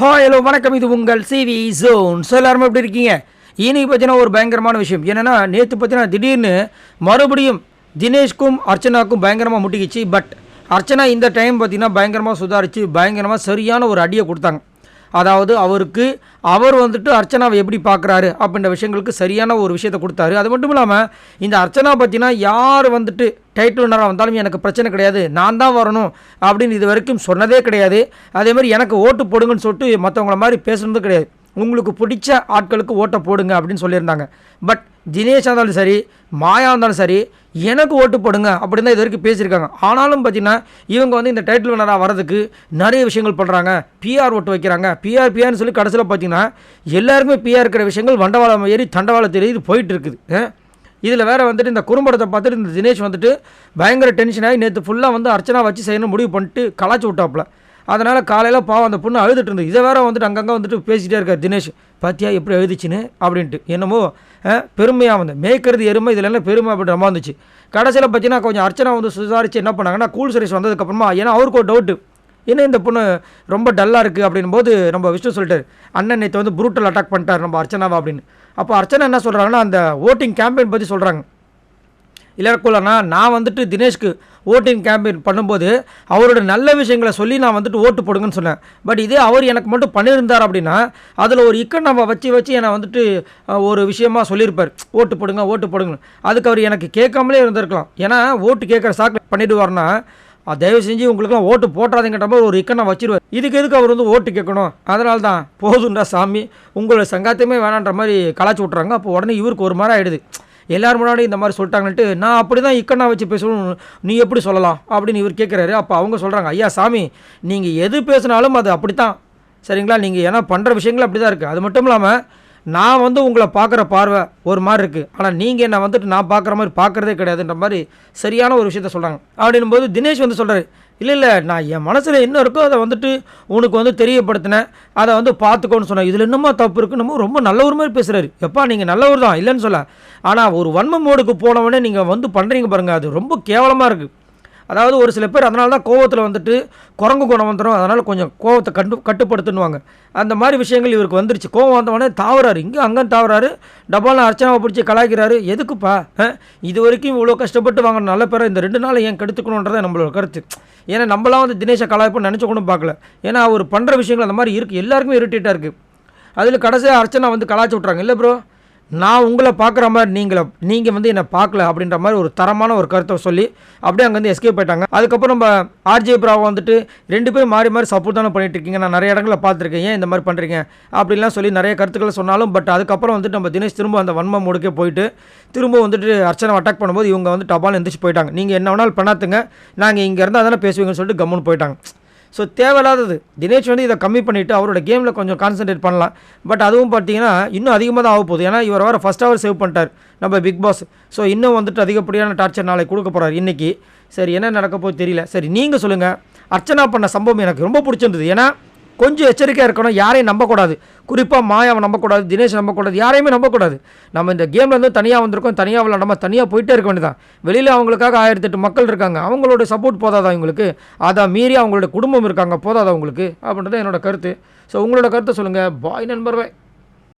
Hi hello வணக்கம். இது உங்கள் சிவி ஜோன் ஸோ எல்லாருமே எப்படி இருக்கீங்க? இன்னைக்கு பார்த்தீங்கன்னா ஒரு பயங்கரமான விஷயம். என்னென்னா நேற்று பார்த்தீங்கன்னா திடீர்னு மறுபடியும் தினேஷ்க்கும் அர்ச்சனாக்கும் பயங்கரமாக முட்டிக்கிச்சு. பட் அர்ச்சனா இந்த டைம் பார்த்தீங்கன்னா பயங்கரமாக சுதாரித்து பயங்கரமாக சரியான ஒரு அடியை கொடுத்தாங்க. அதாவது அவருக்கு அவர் வந்துட்டு அர்ச்சனாவை எப்படி பார்க்குறாரு அப்படின்ற விஷயங்களுக்கு சரியான ஒரு விஷயத்தை கொடுத்தாரு. அது மட்டும் இல்லாமல் இந்த அர்ச்சனா பார்த்தீங்கன்னா யார் வந்துட்டு டைட்டில் வினராக வந்தாலும் எனக்கு பிரச்சனை கிடையாது. நான் தான் வரணும் அப்படின்னு இது வரைக்கும் சொன்னதே கிடையாது. அதே மாதிரி எனக்கு ஓட்டு போடுங்கன்னு சொல்லிட்டு மற்றவங்கள மாதிரி பேசுனதும் கிடையாது. உங்களுக்கு பிடிச்ச ஆட்களுக்கு ஓட்டை போடுங்க அப்படின்னு சொல்லியிருந்தாங்க. பட் தினேஷாக இருந்தாலும் சரி மாயா இருந்தாலும் சரி எனக்கு ஓட்டு போடுங்க அப்படின்னு தான் இது வரைக்கும் பேசியிருக்காங்க. ஆனாலும் பார்த்தீங்கன்னா இவங்க வந்து இந்த டைட்டில் வினராக வரதுக்கு நிறைய விஷயங்கள் பண்ணுறாங்க பிஆர் ஓட்டு வைக்கிறாங்க. பிஆர் பிஆர்னு சொல்லி கடைசியில் பார்த்தீங்கன்னா எல்லாருக்குமே பிஆர் இருக்கிற விஷயங்கள் வண்டவாளம் ஏறி தண்டவாளம் தெரியுது போயிட்டு இருக்குது. இதில் வேறு வந்துட்டு இந்த குறும்படத்தை பார்த்துட்டு இந்த தினேஷ் வந்துட்டு பயங்கர டென்ஷன் ஆகி நேற்று ஃபுல்லாக வந்து அர்ச்சனா வச்சு செய்யணும் முடிவு பண்ணிட்டு கலாச்சி விட்டாப்புல. அதனால் காலையில் பாவம் அந்த பொண்ணு அழுதுட்டு இருந்தது. இதை வேற வந்துட்டு அங்கங்கே வந்துட்டு பேசிகிட்டே இருக்கார் தினேஷ். பாத்தியா எப்படி எழுதிச்சுன்னு அப்படின்ட்டு. என்னமோ பெருமையாக வந்து. மேய்க்கிறது எருமை இதில் எல்லாம் பெருமை அப்படின்ற மாதிரி இருந்துச்சு. கடைசியில் பார்த்தீங்கன்னா கொஞ்சம் அர்ச்சனா வந்து சுதாரித்து என்ன பண்ணாங்கன்னா கூல் சுரேஷ் வந்ததுக்கப்புறமா ஏன்னா அவருக்கு ஒரு டவுட்டு என்ன இந்த பொண்ணு ரொம்ப டல்லாக இருக்குது அப்படின் போது நம்ம விஷ்ணு சொல்லிட்டார். அண்ணன் நேற்று வந்து புரூட்டல் அட்டாக் பண்ணிட்டார் நம்ம அர்ச்சனாவா அப்படின்னு. அப்போ அர்ச்சனா என்ன சொல்கிறாங்கன்னா அந்த ஓட்டிங் கேம்பெயின் பற்றி சொல்கிறாங்க இல்லைக்குள்ளனா நான் வந்துட்டு தினேஷ்க்கு ஓட்டிங் கேம்பெயின் பண்ணும்போது அவரோட நல்ல விஷயங்களை சொல்லி நான் வந்துட்டு ஓட்டு போடுங்கன்னு சொன்னேன். பட் இதே அவர் எனக்கு மட்டும் பண்ணியிருந்தார் அப்படின்னா அதில் ஒரு இக்கை நம்ம வச்சு வச்சு என்னை வந்துட்டு ஒரு விஷயமா சொல்லியிருப்பார். ஓட்டு போடுங்க ஓட்டு போடுங்க அதுக்கு அவர் எனக்கு கேட்காமலே இருந்திருக்கலாம். ஏன்னா ஓட்டு கேட்குற சாக்கு பண்ணிடுவார்னா தயவு செஞ்சு உங்களுக்குலாம் ஓட்டு போட்டாதீங்கன்ற மாதிரி ஒரு இக்கை நான் வச்சிருவார். இதுக்கு எதுக்கு அவர் வந்து ஓட்டு கேட்கணும்? அதனால தான் போதுண்டா சாமி உங்களோட சங்காத்தையுமே வேணான்ற மாதிரி கலாச்சி விட்றாங்க அப்போ உடனே இவருக்கு ஒரு மாதிரி ஆயிடுது. எல்லார் முன்னாடி இந்த மாதிரி சொல்லிட்டாங்கன்ட்டு நான் அப்படி தான் இக்கண்ணா வச்சு பேசணும் நீ எப்படி சொல்லலாம்? அப்படின்னு இவர் கேட்குறாரு அப்போ அவங்க சொல்கிறாங்க ஐயா சாமி நீங்கள் எது பேசினாலும் அது அப்படி தான் சரிங்களா? நீங்கள் ஏன்னா பண்ணுற விஷயங்கள் அப்படி தான் இருக்குது அது மட்டும் இல்லாமல் நான் வந்து உங்களை பார்க்குற பார்வை ஒரு மாதிரி இருக்குது ஆனால் நீங்கள் என்னை வந்துட்டு நான் பார்க்குற மாதிரி பார்க்குறதே கிடையாதுன்ற மாதிரி சரியான ஒரு விஷயத்த சொல்கிறாங்க அப்படின்னும் போது தினேஷ் வந்து சொல்கிறாரு இல்லை இல்லை நான் என் மனசில் என்ன இருக்கோ அதை வந்துட்டு உனக்கு வந்து தெரியப்படுத்தினேன். அதை வந்து பார்த்துக்கோன்னு சொன்னேன். இதில் என்னமோ தப்பு இருக்குன்னு ரொம்ப நல்ல ஒரு மாதிரி பேசுகிறாரு எப்பா நீங்கள் நல்லவர் தான் இல்லைன்னு சொல்ல. ஆனால் ஒரு வன்ம மோடுக்கு போனவொடனே நீங்கள் வந்து பண்ணுறீங்க பாருங்கள் அது ரொம்ப கேவலமாக இருக்குது அதாவது ஒரு சில பேர் அதனால தான் கோவத்தில் வந்துட்டு குரங்கு குணம் வந்துடும் அதனால் கொஞ்சம் கோவத்தை கட்டு கட்டுப்படுத்துன்னுவாங்க. அந்த மாதிரி விஷயங்கள் இவருக்கு வந்துருச்சு. கோவம் வந்தவொடனே தாவறாரு. இங்கே அங்கே தாவறாரு. டபாலாம் அர்ச்சனாவை பிடிச்சி கலாய்க்கிறாரு. எதுக்குப்பா? இது வரைக்கும் இவ்வளோ கஷ்டப்பட்டு வாங்கின நல்ல பேரை இந்த ரெண்டு நாள் ஏன் கெடுத்துக்கணுன்றதை நம்மளோட கருத்து. ஏன்னா நம்மளாம் வந்து தினேஷை கலாய்ப்புன்னு நினச்ச கூட பார்க்கல. ஏன்னா அவர் பண்ணுற விஷயங்கள் அந்த மாதிரி இருக்குது எல்லாருக்குமே இரிட்டேட்டாக இருக்குது அதில் கடைசியாக அர்ச்சனா வந்து கலாய்ச்சி விட்றாங்க இல்லை ப்ரோ நான் உங்களை பார்க்குற மாதிரி நீங்கள நீங்கள் வந்து என்னை பார்க்கல அப்படின்ற மாதிரி ஒரு தரமான ஒரு கருத்தை சொல்லி அப்படியே அங்கேருந்து எஸ்கேப் போயிட்டாங்க அதுக்கப்புறம் நம்ம ஆர்ஜே பிராவை வந்துட்டு ரெண்டு பேரும் மாறி மாறி சப்போர்ட் தானே பண்ணிட்டு இருக்கீங்க. நான் நிறைய இடங்களில் பார்த்துருக்கேன். ஏன் இந்த மாதிரி பண்ணுறீங்க அப்படிலாம் சொல்லி நிறைய கருத்துக்களை சொன்னாலும் பட் அதுக்கப்புறம் வந்துட்டு நம்ம தினேஷ் திரும்ப அந்த வன்ம மூடுக்கே போயிட்டு திரும்ப வந்துட்டு அர்ச்சனை அட்டாக் பண்ணும்போது இவங்க வந்து டபால் எந்திரிச்சு போயிட்டாங்க. நீங்கள் என்ன வேணாலும் பண்ணாத்துங்க. நாங்கள் இங்கே இருந்தால் தானே பேசுவீங்கன்னு சொல்லிட்டு கம்முன்னு போயிட்டாங்க. ஸோ தேவையில்லாதது. தினேஷ் வந்து இதை கம்மி பண்ணிவிட்டு அவரோட கேமில் கொஞ்சம் கான்சென்ட்ரேட் பண்ணலாம். பட் அதுவும் பார்த்தீங்கன்னா இன்னும் அதிகமாக தான் ஆக போகுது. ஏன்னா இவர் வர ஃபஸ்ட் ஹவர் சேவ் பண்ணிட்டார். நம்ம பிக் பாஸ் ஸோ இன்னும் வந்துட்டு அதிகப்படியான டார்ச்சர் நாளைக்கு கொடுக்க போகிறார் இன்றைக்கி சரி என்ன நடக்க போகுது தெரியல. சரி நீங்கள் சொல்லுங்கள் அர்ச்சனா பண்ண சம்பவம் எனக்கு ரொம்ப பிடிச்சிருந்தது. ஏன்னா கொஞ்சம் எச்சரிக்கையாக இருக்கணும். யாரையும் நம்பக்கூடாது. குறிப்பாக மாயாவை நம்பக்கூடாது தினேஷ் நம்பக்கூடாது யாரையுமே நம்பக்கூடாது. நம்ம இந்த கேமில் வந்து தனியாக வந்திருக்கோம். தனியாக விளாடாம தனியாக போயிட்டே இருக்க வேண்டியதான் வெளியில் அவங்களுக்காக ஆயிரத்தெட்டு மக்கள் இருக்காங்க. அவங்களோட சப்போர்ட் போதாதா அவங்களுக்கு அதை மீறி அவங்களோட குடும்பம் இருக்காங்க. போதாதா அவங்களுக்கு அப்படின்றது என்னோட கருத்து. ஸோ உங்களோட கருத்தை சொல்லுங்கள் பாய் நண்பர்வே